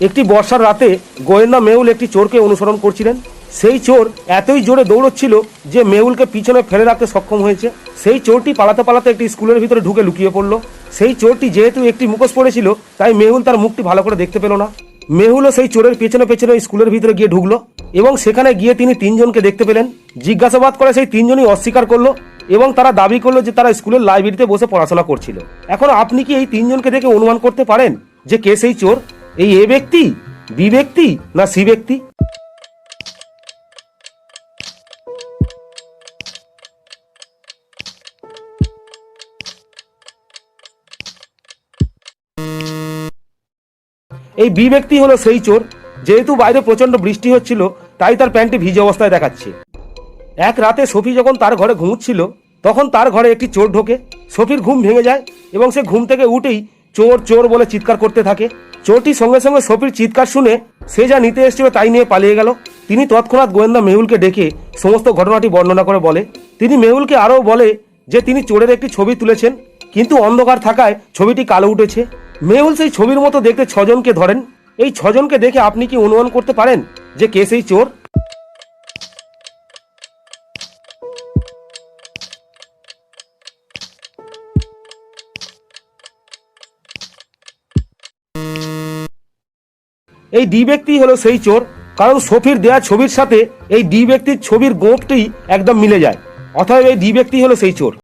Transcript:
একটি বর্ষার রাতে গোয়েন্দা মেহুল একটি চোরকে অনুসরণ করছিলেন। সেই চোর এতই জোরে দৌড়চ্ছিল যে মেহুলকে পিছনে ফেলে রাখতে সক্ষম হয়েছে। সেই চোরটি পালাতে পালাতে একটি স্কুলের ভিতরে ঢুকে লুকিয়ে পড়ল। সেই চোরটি যেহেতু একটি মুখোশ পড়েছিল তাই মেহুল তার মুখটি ভালো করে দেখতে পেল না। মেহুলও সেই চোরের পেছনে পেছনে স্কুলের ভিতরে গিয়ে ঢুকলো এবং সেখানে গিয়ে তিনি তিনজনকে দেখতে পেলেন। জিজ্ঞাসাবাদ করে সেই তিনজনই অস্বীকার করল এবং তারা দাবি করল যে তারা স্কুলের লাইব্রেরিতে বসে পড়াশোনা করছিল। এখন আপনি কি এই তিনজনকে দেখে অনুমান করতে পারেন যে কে সেই চোর? এই এ ব্যক্তি, বি ব্যক্তি না সি ব্যক্তি? এই বি ব্যক্তি হলো সেই চোর, যেহেতু বাইরে প্রচণ্ড বৃষ্টি হচ্ছিল, তাই তার প্যান্টটি ভিজে অবস্থায় দেখাচ্ছে। এক রাতে সফি যখন তার ঘরে ঘুমুচ্ছিল, তখন তার ঘরে একটি চোর ঢোকে। সফির ঘুম ভেঙে যায় এবং সে ঘুম থেকে উঠেই চোর চোর বলে চিৎকার করতে থাকে। চোরটি সঙ্গে সঙ্গে সফির চিৎকার শুনে সে যা নিতে এসেছিল তাই নিয়ে পালিয়ে গেল। তিনি তৎক্ষণাৎ গোয়েন্দা মেহুলকে ডেকে সমস্ত ঘটনাটি বর্ণনা করে বলে। তিনি মেহুলকে আরও বলে যে তিনি চোরের একটি ছবি তুলেছেন, কিন্তু অন্ধকার থাকায় ছবিটি কালো উঠেছে। মেহুল সেই ছবির মতো দেখতে ছজনকে ধরেন। এই ছজনকে দেখে আপনি কি অনুমান করতে পারেন যে কে সেই চোর? এই ডি ব্যক্তি হলো সেই চোর। কারণ সফির দেয়া ছবির সাথে এই ডি ব্যক্তির ছবির গোপটি একদম মিলে যায়। অতএব এই ডি ব্যক্তি হলো সেই চোর।